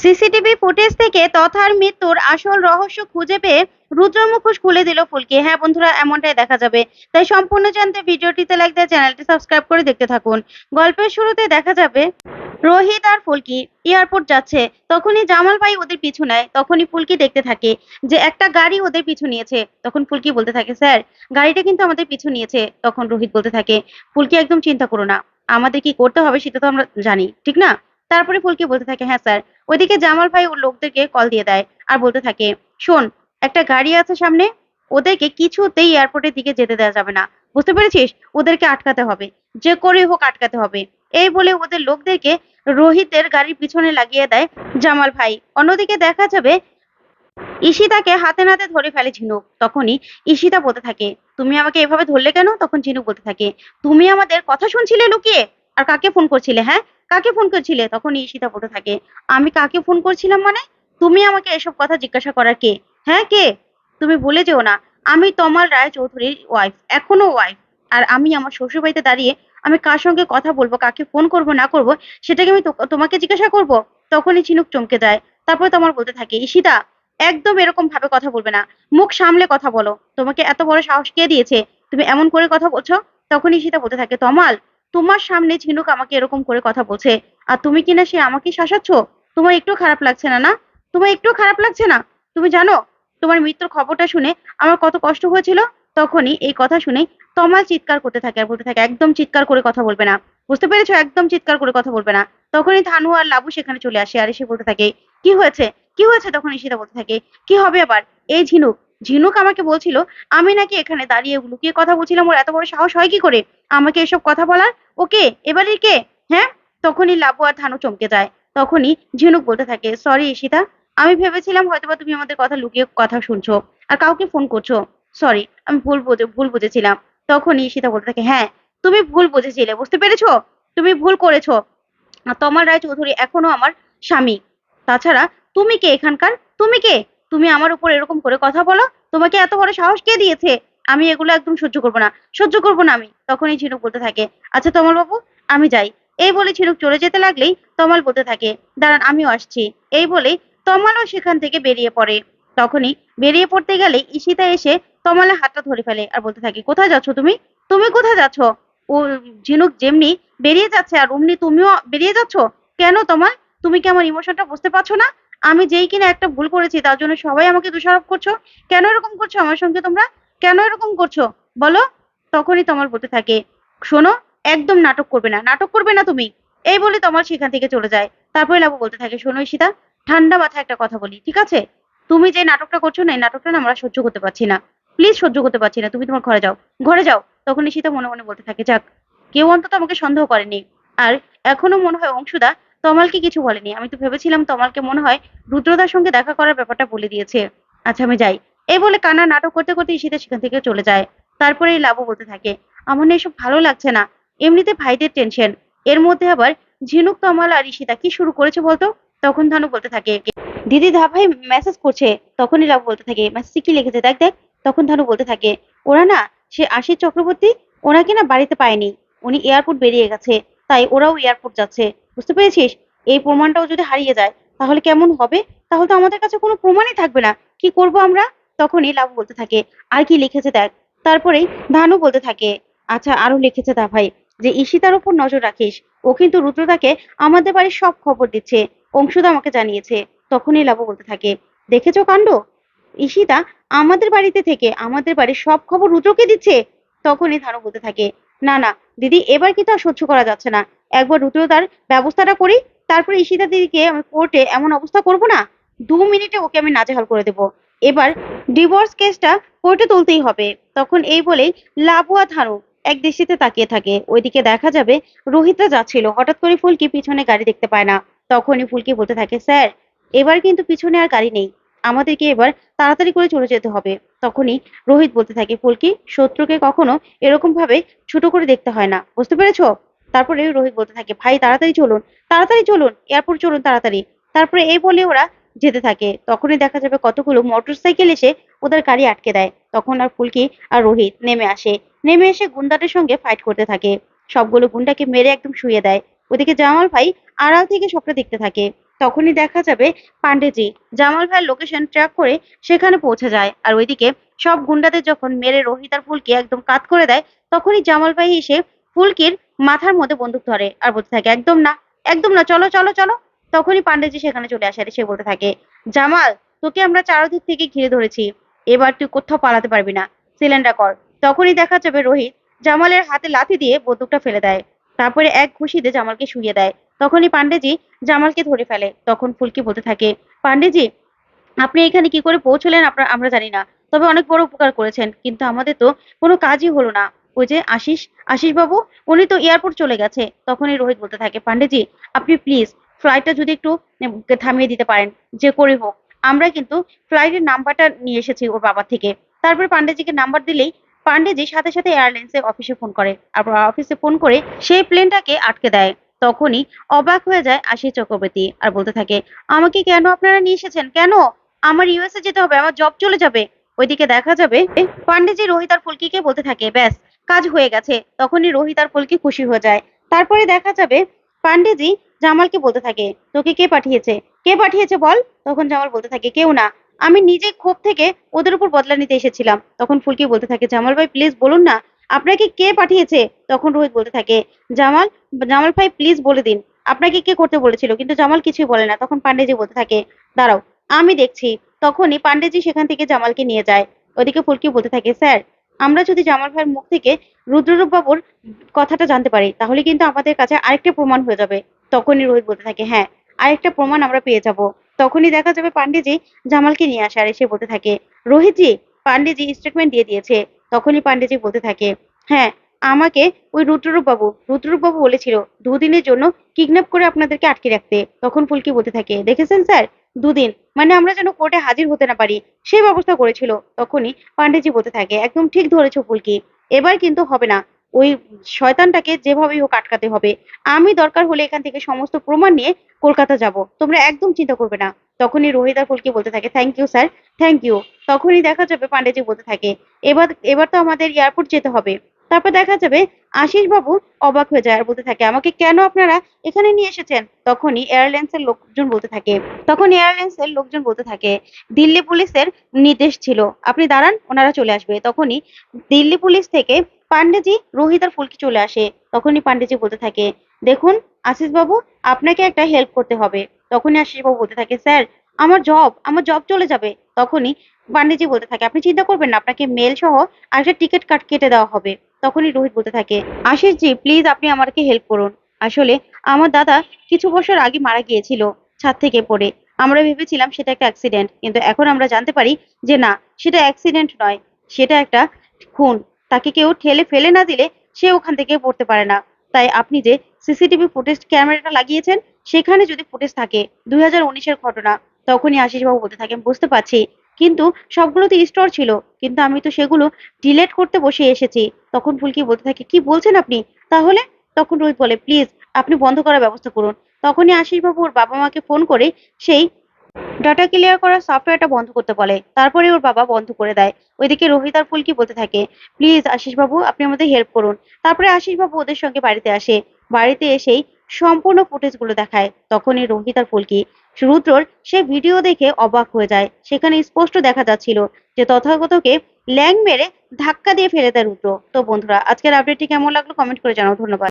CCTV footage থেকে তথার মৃত্যুর আসল রহস্য খুঁজে পেয়ে রুদ্র মুখোশ খুলে দিল ফুলকি। হ্যাঁ বন্ধুরা, এমনটাই দেখা যাবে। তাই সম্পূর্ণ জানতে ভিডিওটিতে লাইক দিয়ে চ্যানেলটি সাবস্ক্রাইব করে দেখতে থাকুন। গল্পের শুরুতে দেখা যাবে রোহিত আর ফুলকি। এয়ারপোর্ট যাচ্ছে। তখনই জামাল ভাই ওদের পিছু নেয়। তখনই ফুলকি দেখতে থাকে যে একটা গাড়ি ওদের পিছু নিয়েছে। তখন ফুলকি বলতে থাকে, স্যার, গাড়িটা কিন্তু আমাদের পিছু নিয়েছে। তখন রোহিত বলতে থাকে, ফুলকি, একদম চিন্তা করো না। আমাদের কি করতে হবে সেটা তো আমরা জানি, ঠিক না? তারপরে ফুলকি বলতে থাকে হ্যাঁ স্যার ওইদিকে জামাল ভাই ওর লোকদেরকে কল দিয়ে দেয় আর বলতে থাকে, শোন, একটা গাড়ি আছে সামনে, ওদেরকে কিছুতেই এয়ারপোর্টের দিকে যেতে দেওয়া যাবে না। বুঝতে পেরেছিস? ওদেরকে আটকাতে হবে। যে করে হোক আটকাতে হবে। এই বলে ওদের লোকদেরকে রোহিতের গাড়ির পিছনে লাগিয়ে দেয় জামাল ভাই। অন্যদিকে দেখা যাবে, ঈশিতাকে হাতে নাতে ধরে ফেলে ঝিনুক। তখনই ঈশিতা বলতে থাকে, তুমি আমাকে এভাবে ধরলে কেন? তখন ঝিনুক বলতে থাকে, তুমি আমাদের কথা শুনছিলে লুকিয়ে? আর কাকে ফোন করছিলে হ্যাঁ? কাকে ফোন করছিলে? তখন ঈশিতা বলতে থাকে, আমি কাকে ফোন করছিলাম মানে? তুমি আমাকে এসব কথা জিজ্ঞাসা করার কে? হ্যাঁ কে? তুমি ভুলে যেও না। আমি তমাল রায় চৌধুরীর ওয়াইফ এখনও ওয়াইফ আর আমি আমার শ্বশুর বাড়িতে দাঁড়িয়ে আমি কার সঙ্গে কথা বলব, কাকে ফোন করব, না করব, সেটাকে আমি তোমাকে জিজ্ঞাসা করব? তখনই ঝিনুক চমকে যায় তারপরে তোমার বলতে থাকে, ঈশিতা, একদম এরকম ভাবে কথা বলবে না। মুখ সামলে কথা বলো। তোমাকে এত বড় সাহস কে দিয়েছে? তুমি এমন করে কথা বলছো? তখনই ঈশিতা বলতে থাকে, তমাল তোমার সামনে ঝিনুক আমাকে এরকম করে কথা বলছে, আর তুমি কিনা সে আমাকে শাসাচ্ছ? তোমার একটু খারাপ লাগছে না না? তোমার একটু খারাপ লাগছে না? তুমি জানো, তোমার মৃত্যুর খবরটা শুনে আমার কত কষ্ট হয়েছিল? তখনই এই কথা শুনে তমাল চিৎকার করতে থাকে আর বলতে থাকে, একদম চিৎকার করে কথা বলবে না। বুঝতে পেরেছ? একদম চিৎকার করে কথা বলবে না। তখনই থানু আর লাবু সেখানে চলে আসে আর এসে বলতে থাকে, কি হয়েছে? কি হয়েছে? তখন ঈশিতা বলতে থাকে, কি হবে আবার? এই ঝিনুক ঝিনুক আমাকে বলছিল, আমি নাকি এখানে দাঁড়িয়ে লুকিয়ে কথা বলছিলাম, ওর এত বড় সাহস হয় কি করে? আমাকে এসব কথা বলার? ওকে এবারে কে? হ্যাঁ? তখনই লাবু আর থানু চমকে যায়। তখনই ঝিনুক বলতে থাকে সরি ঈশিতা, আমি ভেবেছিলাম হয়তোবা তুমি আমাদের কথা লুকিয়ে কথা শুনছো আর কাউকে ফোন করছ। সরি আমি ভুল ভুল বুঝেছিলাম। তখনই ঈশিতা বলতে থাকে হ্যাঁ তুমি ভুল বুঝেছিলে, বুঝতে পেরেছ? তুমি ভুল করেছ। তমাল রায় চৌধুরী এখনও আমার স্বামী। তাছাড়া তুমি কে এখানকার? তুমি কে? তুমি আমার উপর এরকম করে কথা বলো? তোমাকে এত বড় সাহস কে দিয়েছে? আমি এগুলো একদম সহ্য করব না। সহ্য করব না আমি। তখনই ঝিনুক বলতে থাকে আচ্ছা তমাল বাবু, আমি যাই। এই বলে ঝিনুক চলে যেতে লাগলেই তমাল বলতে থাকে, দাঁড়ান, আমিও আসছি। এই বলে তমালও সেখান থেকে বেরিয়ে পড়ে। তখনই বেরিয়ে পড়তে গেলে ঈশিতা এসে তমালের হাতটা ধরে ফেলে আর বলতে থাকে, কোথায় যাচ্ছ তুমি? তুমি কোথায় যাচ্ছ? ও ঝিনুক যেমনি বেরিয়ে যাচ্ছে আর অমনি তুমিও বেরিয়ে যাচ্ছ? কেন তোমার তুমি কি আমার ইমোশনটা বুঝতে পারছ না? আমি যেই কিনা একটা ভুল করেছি, তার জন্য সবাই আমাকে দোষারোপ করছ? কেন এরকম করছ আমার সঙ্গে তোমরা? কেন এরকম করছ? বলো, তখনই তোমার বলতে থাকে, শোনো, একদম নাটক করবে না, নাটক করবে না তুমি। এই বলে তোমার সেখান থেকে চলে যায়। তারপরে লাবু বলতে থাকে, শোনো ঈশিতা, ঠান্ডা মাথায় একটা কথা বলি, ঠিক আছে? তুমি যে নাটকটা করছ না, এই নাটকটা না আমরা সহ্য করতে পারছি না। প্লিজ সহ্য করতে পারছি না, তুমি তোমার ঘরে যাও। ঘরে যাও। তখন ঈশিতা মনে মনে বলতে থাকে, যাক, কেউ অন্তত আমাকে সন্দেহ করেনি। আর এখনও মনে হয় অংশুদা তমালকে কিছু বলেনি। আমি তো ভেবেছিলাম তমালকে মনে হয় রুদ্রদার সঙ্গে দেখা করার ব্যাপারটা বলে দিয়েছে। আচ্ছা আমি যাই। এই বলে কান্না নাটক করতে করতে ঈশিতা সেখান থেকে চলে যায়। তারপরে এই লাবু বলতে থাকে, আমার না এসব ভালো লাগছে না। এমনিতে ভাইদের টেনশন এর মধ্যে আবার ঝিনুক, তমাল আর ঈশিতা কি শুরু করেছে বলতো? তখন ধানু বলতে থাকে, দিদি ধা ভাই মেসেজ করছে। তখনই লাবু বলতে থাকে মেসেজে কি লিখেছে? দেখ দেখ। তখন ধানু বলতে থাকে, ওরা না সে আশিস চক্রবর্তী, ওনাকে না বাড়িতে পায়নি। উনি এয়ারপোর্ট বেরিয়ে গেছে, তাই ওরাও এয়ারপোর্ট যাচ্ছে। বুঝতে পেরেছিস? এই প্রমাণটাও যদি হারিয়ে যায়, তাহলে কেমন হবে? তাহলে তো আমাদের কাছে কোনো প্রমাণই থাকবে না। কি করব আমরা? তখনই লাভ বলতে থাকে, আর কি লিখেছে দেখ? তারপরেই ধানু বলতে থাকে আচ্ছা আরও লিখেছে দা ভাই, যে ঈশিতার উপর নজর রাখিস, ও কিন্তু রুদ্রদাকে আমাদের বাড়ির সব খবর দিচ্ছে, অংশুদা আমাকে জানিয়েছে। তখনই লাভ বলতে থাকে, দেখেছ কাণ্ড? ঈশিতা আমাদের বাড়িতে থেকে আমাদের বাড়ির সব খবর রুদ্রকে দিচ্ছে? তখনই ধানু বলতে থাকে, না না, দিদি, এবার কিন্তু আর সহ্য করা যাচ্ছে না। একবার রুদ্রদার ব্যবস্থাটা করি, তারপরে ঈশিতা দিদিকে আমি কোর্টে এমন অবস্থা করব না, দু মিনিটে ওকে আমি নাজেহাল করে দেব। এবার ডিভোর্স কেসটা কোর্টে তুলতেই হবে। তখন এই বলেই লাবুয়া থানু এক দৃষ্টিতে তাকিয়ে থাকে। ওইদিকে দেখা যাবে রোহিতরা যাচ্ছিল। হঠাৎ করে ফুলকি পিছনে গাড়ি দেখতে পায় না। তখনই ফুলকি বলতে থাকে, স্যার, এবার কিন্তু পিছনে আর গাড়ি নেই। আমাদেরকে এবার তাড়াতাড়ি করে চলে যেতে হবে। তখনই রোহিত বলতে থাকে, ফুলকি, শত্রুকে কখনো এরকম ভাবে ছোট করে দেখতে হয় না। বুঝতে পেরেছ? তারপরে রোহিত বলতে থাকে, ভাই, তাড়াতাড়ি চলুন তাড়াতাড়ি চলুন, এয়ারপোর্ট চলুন তাড়াতাড়ি। তারপরে এই বলে ওরা যেতে থাকে। তখনই দেখা যাবে কতগুলো মোটরসাইকেল এসে ওদের গাড়ি আটকে দেয়। তখন আর ফুলকি আর রোহিত নেমে আসে। নেমে এসে গুন্ডাদের সঙ্গে ফাইট করতে থাকে। সবগুলো গুন্ডাকে মেরে একদম শুয়ে দেয়। ওদিকে জামাল ভাই আড়াল থেকে সবটা দেখতে থাকে। তখনই দেখা যাবে পান্ডেজি জামাল ভাইয়ের লোকেশন ট্র্যাক করে সেখানে পৌঁছে যায়। আর ওইদিকে সব গুন্ডাদের যখন মেরে রোহিত আর ফুলকি একদম কাত করে দেয়, তখনই জামাল ভাই এসে ফুলকির মাথার মধ্যে বন্দুক ধরে আর বলতে থাকে, একদম না একদম না, চলো চলো চলো। তখনই পান্ডেজি সেখানে চলে আসে সে বলতে থাকে, জামাল, তোকে আমরা চারদিক থেকে ঘিরে ধরেছি, এবার তুই কোথাও পালাতে পারবি না। সিলিন্ডার কর। তখনই দেখা যাবে রোহিত জামালের হাতে লাথি দিয়ে বন্দুকটা ফেলে দেয়। তারপরে এক ঘুষিতে জামালকে শুইয়ে দেয়। তখনই পান্ডেজি জামালকে ধরে ফেলে। তখন ফুলকি বলতে থাকে, পান্ডেজি, আপনি এখানে কি করে পৌঁছলেন আপনার, আমরা জানি না। তবে অনেক বড় উপকার করেছেন, কিন্তু আমাদের তো কোনো কাজই হলো না। ওই যে আশিস আশিস বাবু উনি তো এয়ারপোর্ট চলে গেছে। তখনই রোহিত বলতে থাকে, পান্ডেজি, আপনি প্লিজ ফ্লাইটটা যদি একটু থামিয়ে দিতে পারেন, যে করে হোক। আমরা কিন্তু ফ্লাইটের নাম্বারটা নিয়ে এসেছি ওর বাবা থেকে। তারপরে পান্ডেজিকে নাম্বার দিলেই পান্ডেজি সাথে সাথে এয়ারলাইন্সে অফিসে ফোন করে। আর অফিসে ফোন করে সেই প্লেনটাকে আটকে দেয়। তখনই অবাক হয়ে যায় আশিস চক্রবর্তী আর বলতে থাকে, আমাকে কেন আপনারা নিয়ে এসেছেন? কেন? আমার ইউএসএ যেতে হবে, আমার জব চলে যাবে। ওইদিকে দেখা যাবে পান্ডেজি রোহিত আর ফুলকিকে বলতে থাকে, ব্যাস, কাজ হয়ে গেছে। তখনই রোহিত আর ফুলকি খুশি হয়ে যায়। তারপরে দেখা যাবে পান্ডেজি জামালকে বলতে থাকে, তোকে কে পাঠিয়েছে? কে পাঠিয়েছে বল? তখন জামাল বলতে থাকে, কেউ না। আমি নিজে ক্ষোভ থেকে ওদের উপর বদলা নিতে এসেছিলাম। তখন ফুলকি বলতে থাকে, জামাল ভাই প্লিজ বলুন না, আপনাকে কে পাঠিয়েছে? তখন রোহিত বলতে থাকে, জামাল জামাল ভাই প্লিজ বলে দিন। আপনাকে কে করতে বলেছিল? কিন্তু জামাল কিছুই বলে না। তখন পান্ডেজি বলতে থাকে, দাঁড়াও, আমি দেখছি। তখনই পান্ডেজি সেখান থেকে জামালকে নিয়ে যায়। ওদিকে ফুলকি বলতে থাকে, স্যার, আমরা যদি জামাল ভাইয়ের মুখ থেকে রুদ্ররূপ বাবুর কথাটা জানতে পারি, তাহলে কিন্তু আমাদের কাছে আরেকটা প্রমাণ হয়ে যাবে। তখনই রোহিত বলতে থাকে হ্যাঁ আরেকটা প্রমাণ আমরা পেয়ে যাব। তখনই দেখা যাবে পান্ডেজি জামালকে নিয়ে আসে আর এসে বলতে থাকে, রোহিতজি, পান্ডেজি স্টেটমেন্ট দিয়ে দিয়েছে। তখনই পান্ডেজি বলতে থাকে হ্যাঁ আমাকে ওই রুদ্ররূপ বাবু রুদ্ররূপ বাবু বলেছিল দুদিনের জন্য কিডন্যাপ করে আপনাদেরকে আটকে রাখতে। তখন ফুলকি বলতে থাকে, দেখেছেন স্যার? দুদিন। মানে আমরা যেন কোর্টে হাজির হতে না পারি। সেই ব্যবস্থা করেছিল। তখনই পান্ডেজি বলতে থাকে, একদম ঠিক ধরেছো ফুলকি। এবার কিন্তু হবে না। ওই শয়তানটাকে যেভাবেই হোক আটকাতে হবে। আমি দরকার হলে এখান থেকে সমস্ত প্রমাণ নিয়ে কলকাতা যাব। তোমরা একদম চিন্তা করবে না। তখনই আর ফুলকি বলতে থাকে thank you sir thank you তখনই দেখা যাবে পান্ডেজি বলতে থাকে, এবার এবার তো আমাদের এয়ারপোর্ট যেতে হবে। তারপর দেখা যাবে আশিস বাবু অবাক হয়ে যায় আর বলতে থাকে, আমাকে কেন আপনারা এখানে নিয়ে এসেছেন? তখনই এয়ারলাইন্সের লোকজন বলতে থাকে তখন এয়ারলাইন্সের লোকজন বলতে থাকে, দিল্লি পুলিশের নির্দেশ ছিল। আপনি দাঁড়ান, ওনারা চলে আসবে। তখনই দিল্লি পুলিশ থেকে পান্ডেজি রোহিত আর ফুলকি চলে আসে, তখনই পান্ডেজি বলতে থাকে, দেখুন আশিস বাবু আপনাকে একটা হেল্প করতে হবে। তখনই আশিস বাবু বলতে থাকে, স্যার, আমার জব আমার জব চলে যাবে। তখনই পান্ডেজি বলতে থাকে, আপনি চিন্তা করবেন না, আপনাকে মেল সহ আরেকটা টিকিট কাট কেটে দেওয়া হবে। তখনই রোহিত বলতে থাকে আশিস জি প্লিজ আপনি আমাকে হেল্প করুন। আসলে আমার দাদা কিছু বছর আগে মারা গিয়েছিল, ছাদ থেকে পড়ে। আমরা ভেবেছিলাম সেটা একটা অ্যাক্সিডেন্ট কিন্তু এখন আমরা জানতে পারি যে না, সেটা অ্যাক্সিডেন্ট নয়, সেটা একটা খুন। তাকে কেউ ঠেলে ফেলে না দিলে সে ওখান থেকে পড়তে পারে না। তাই আপনি যে সিসিটিভি ফুটেজ ক্যামেরাটা লাগিয়েছেন, সেখানে যদি ফুটেজ থাকে, দুই হাজার উনিশের ঘটনা, তখনই আশিসবাবু বলতে থাকেন, বুঝতে পারছি। কিন্তু সবগুলোতে স্টোর ছিল, কিন্তু আমি তো সেগুলো ডিলেট করতে বসে এসেছি। তখন ফুলকি বলতে থাকে, কি বলছেন আপনি? তাহলে তখন রোহিত বলে, প্লিজ, আপনি বন্ধ করার ব্যবস্থা করুন। তখনই আশিসবাবু ওর বাবা মাকে ফোন করে সেই ডাটা ক্লিয়ার করার সফটওয়্যারটা বন্ধ করতে বলে, তারপরে ওর বাবা বন্ধ করে দেয়। ওইদিকে রোহিত আর ফুলকি বলতে থাকে প্লিজ আশিস বাবু আপনি আমাদের হেল্প করুন। তারপরে আশিস বাবু ওদের সঙ্গে বাড়িতে আসে। বাড়িতে এসেই সম্পূর্ণ ফুটেজগুলো দেখায়। তখনই রোহিত আর ফুলকি, রুদ্রর সে ভিডিও দেখে অবাক হয়ে যায়। সেখানে স্পষ্ট দেখা যাচ্ছিল যে তথাগতকে ল্যাং মেরে ধাক্কা দিয়ে ফেলে দেয় রুদ্র। তো বন্ধুরা, আজকের আপডেটটি কেমন লাগল? কমেন্ট করে জানাও। ধন্যবাদ।